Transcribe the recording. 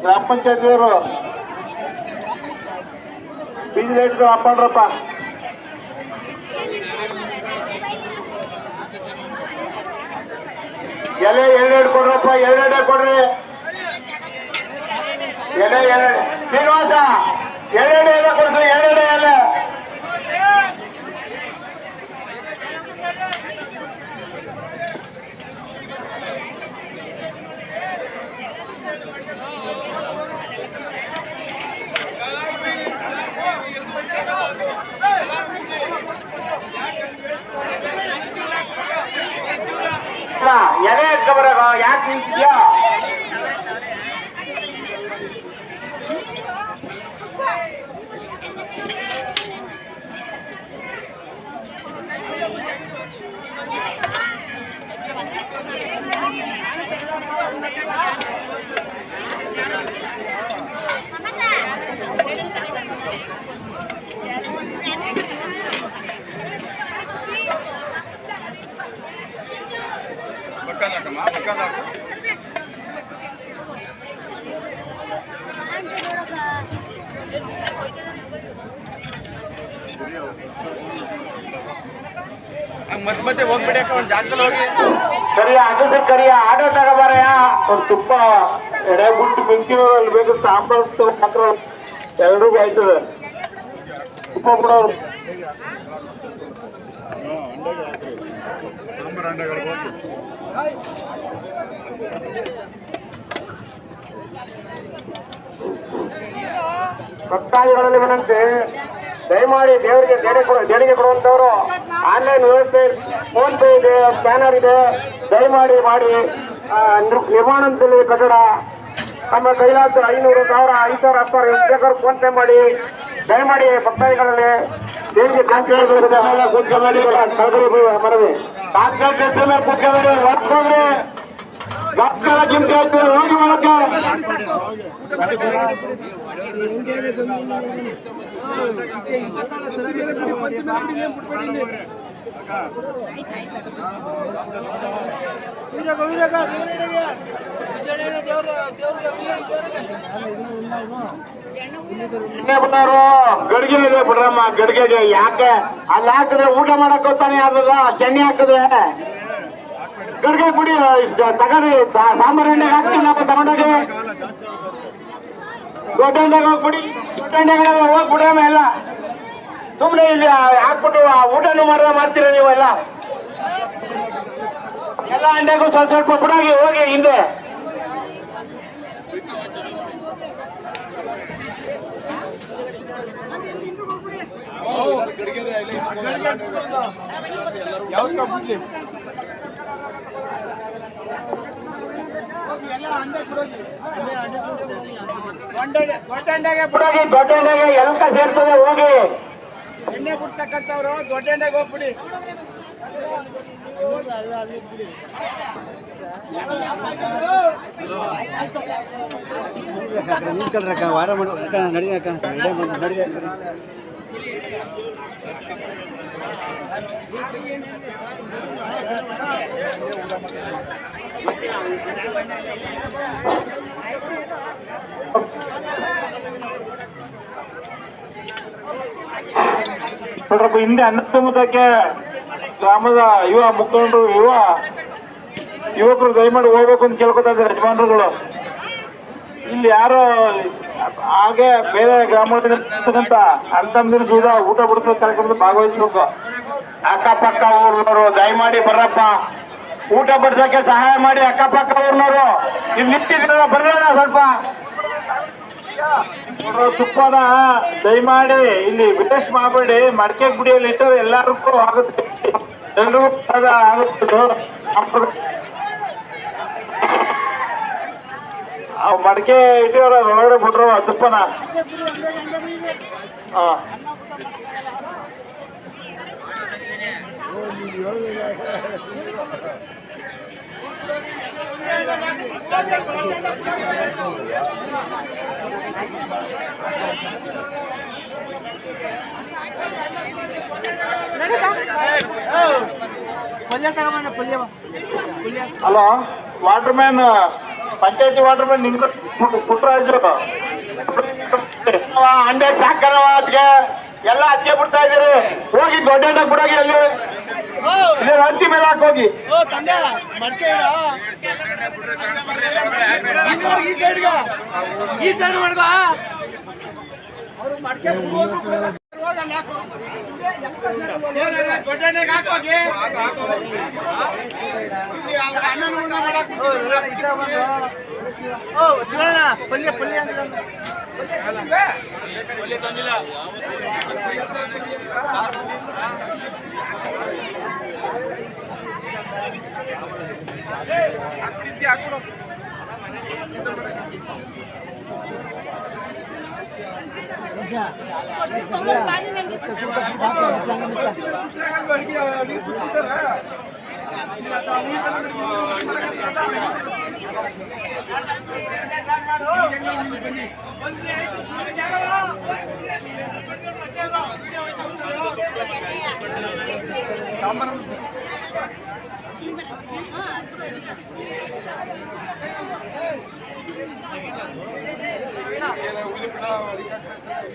ಗ್ರಾಮ ಪಂಚಾಯತಿಯವರು ಬೀದಿ ಲೈಟ್ಗಳು ಹಾಕೊಂಡ್ರಪ್ಪ ಎಲೆ ಎರಡೆರಡು ಕೊಡ್ರಪ್ಪ ಎರಡೆರಡೆ ಕೊಡ್ರಿ. ಎಲೆ ಎರಡು ಶ್ರೀನಿವಾಸ ಎರಡೆರಡು ಎಲೆ ಕೊಡ್ರಿ ಎರಡೆರಡು ಮತ್ತೆ ಮತ್ತೆ ಹೋಗ್ಬಿಡಿ ಅಕ್ಕ ಒಂದು ಜಾಗದಲ್ಲಿ ಹೋಗಿ ಕರಿಯ ಅದು ಸರ್ ಕರಿಯ ಆಟೋ ತಗೋಬಾರಯ್ಯ ಒಂದು ತುಪ್ಪ ಎಡೆ ಬಿಟ್ಟು ಬೆಂಕಿ ಅಲ್ಲಿ ಬೇಕು ಸಾಂಬಾರ್ ತಗೋ ಮಾತ್ರ ಎರಡೂ ಆಯ್ತದೆ ತುಪ್ಪ ಬಿಡೋರು ಸಾಂಬಾರ್ ಅಂಡಗಳಿಗೆ ಹೋಗಿ ಭಕ್ತಾದಿಗಳಲ್ಲಿ ವಿನಂತಿ, ದಯಮಾಡಿ ದೇವರಿಗೆ ದೇಣಿಗೆ ಕೊಡ, ದೇಣಿಗೆ ಕೊಡುವಂತವರು ಆನ್ಲೈನ್ ವ್ಯವಸ್ಥೆ ಫೋನ್ ಪೇ ಇದೆ ಸ್ಕ್ಯಾನರ್ ಇದೆ. ದಯಮಾಡಿ ಮಾಡಿ ನಿರ್ಮಾಣದಲ್ಲಿ ಕಟ್ಟಡ. ನಮ್ಮ ಕೈಲಾಸ ಐನೂರು, ಸಾವಿರ, ಐದು ಸಾವಿರ, ಹತ್ತು ಸಾವಿರ ಫೋನ್ ಪೇ ಮಾಡಿ. ದಯಮಾಡಿ ಭಕ್ತಾದಿಗಳಲ್ಲಿ ದೇವಿಗೆ ಮನವಿ. ಮೇಲೆ ಕೂತ್ಕೊಬೇಡಿ ಹೊರಗೆ ಹೋಗ್ರಿ ಮಕ್ಕಳ ಚಿಂತೆ ಆಗ್ತದೆ ಹೋಗಿ ಮಾಡಕ್ಕೆ ಇನ್ನೇ ಬಿಟ್ಟವ್ರು. ಗಡಿಗೆ ಇದೆ ಬಿಡ್ರಮ್ಮ ಗಡಿಗೆಗೆ. ಯಾಕೆ? ಅಲ್ಲಿ ಹಾಕಿದ್ರೆ ಊಟ ಮಾಡಕ್ ಹೋಗ್ತಾನೆ ಅದಲ್ಲ ಚೆನ್ನಿ ಹಾಕಿದ್ರೆ. ಗಡಿಗೆ ಬಿಡಿ ತಗರಿ ಸಾಂಬಾರ್ ಎಣ್ಣೆ ಹಾಕ್ತೀನಿ ನಾವು, ತಗೊಂಡೋಗಿ. ದೊಡ್ಡ ಎಣ್ಣೆಗೆ ಹೋಗ್ಬಿಡಿ ದೊಡ್ಡ ಎಣ್ಣೆಗಳೆಲ್ಲ ಹೋಗ್ಬಿಡ್ರಮ್ಮ ಎಲ್ಲ ಸುಮ್ಮನೆ ಇಲ್ಲಿ ಹಾಕ್ಬಿಟ್ಟು ಊಟನೂ ಮಾಡ್ದ ಮಾಡ್ತೀರ ನೀವೆಲ್ಲ? ಎಲ್ಲ ಅಂಡೆಗೂ ಸ್ವಲ್ಪ ಸ್ವಲ್ಪ ಬಿಡೋಗಿ ಹೋಗಿ ಹಿಂದೆ. ಬಿಡೋಗಿ ದೊಡ್ಡ ಎಣ್ಣೆಗೆ ಎಲ್ಕ ಸೇರ್ತದೆ ಹೋಗಿ ಎಣ್ಣೆ ಬಿಡ್ತಕ್ಕಂಥವ್ರು ದೊಡ್ಡ ಎಣ್ಣೆಗೆ நீக்கல் இருக்கா வர மாட்டோம் இந்த அன்னத்து ಗ್ರಾಮದ ಯುವ ಮುಖಂಡರು, ಯುವ ಯುವಕರು ದಯಮಾಡಿ ಹೋಗ್ಬೇಕು ಅಂತ ಕೇಳ್ಕೊತಾ ಇದ್ದಾರೆ ಯಜಮಾನರುಗಳು. ಇಲ್ಲಿ ಯಾರೋ ಹಾಗೆ ಬೇರೆ ಗ್ರಾಮದಲ್ಲಿರ್ತಕ್ಕಂಥ ಅಂತಂದಿನ ಸೂದ ಊಟ ಬಿಡಿಸೋ ಕಾರ್ಯಕ್ರಮದಲ್ಲಿ ಭಾಗವಹಿಸ್ಬೇಕು. ಅಕ್ಕಪಕ್ಕ ಊರ್ನವರು ದಯಮಾಡಿ ಬರ್ರಪ್ಪ. ಊಟ ಬಡಿಸೋಕೆ ಸಹಾಯ ಮಾಡಿ ಅಕ್ಕಪಕ್ಕ ಊರ್ನವರು ಇಲ್ಲಿ ನಿಂತಿದ್ರ ಬರ್ರಲ್ಲ ಸ್ವಲ್ಪ? ತುಪ್ಪದ ದಯಮಾಡಿ ಇಲ್ಲಿ ವೇಸ್ಟ್ ಮಾಡಬೇಡಿ ಮಡಕೆ ಗುಡಿಯಲ್ಲಿ ಇಟ್ಟು ಎಲ್ಲರಿಗೂ ಆಗುತ್ತೆ. తెలుగుగా ఆగుతుందో అప్పుడు మడికే ఇటీవల రోడ్డు పుట్టు అతుప్పన Thank you. Hello water man panchayat water man ನಿಂಗ ಪುಟ್ಟರಾಜು ಅಂಡೆ ಸಾಕನವ ಅದ್ಗೆ ಎಲ್ಲ ಅತ್ತೆ ಬಿಡ್ತಾ ಇದೀರಿ ಹೋಗಿ ದೊಡ್ಡ ಅಂಡ ಬಿಡೋಗಿ ಅಲ್ಲಿ. ಇಲ್ಲಿ ಹಂತಿ ಮೇಲೆ ಹಾಕೋಗಿ ಈ ಸೈಡ್ಗೆ ಈ ಸೈಡ್ ಮಾಡ್ಕೋ చూడనా పల్లె పల్లె పల్లె తొందిల అక్కడ ఇది అక్కడ Terima kasih. உறுப்பினர்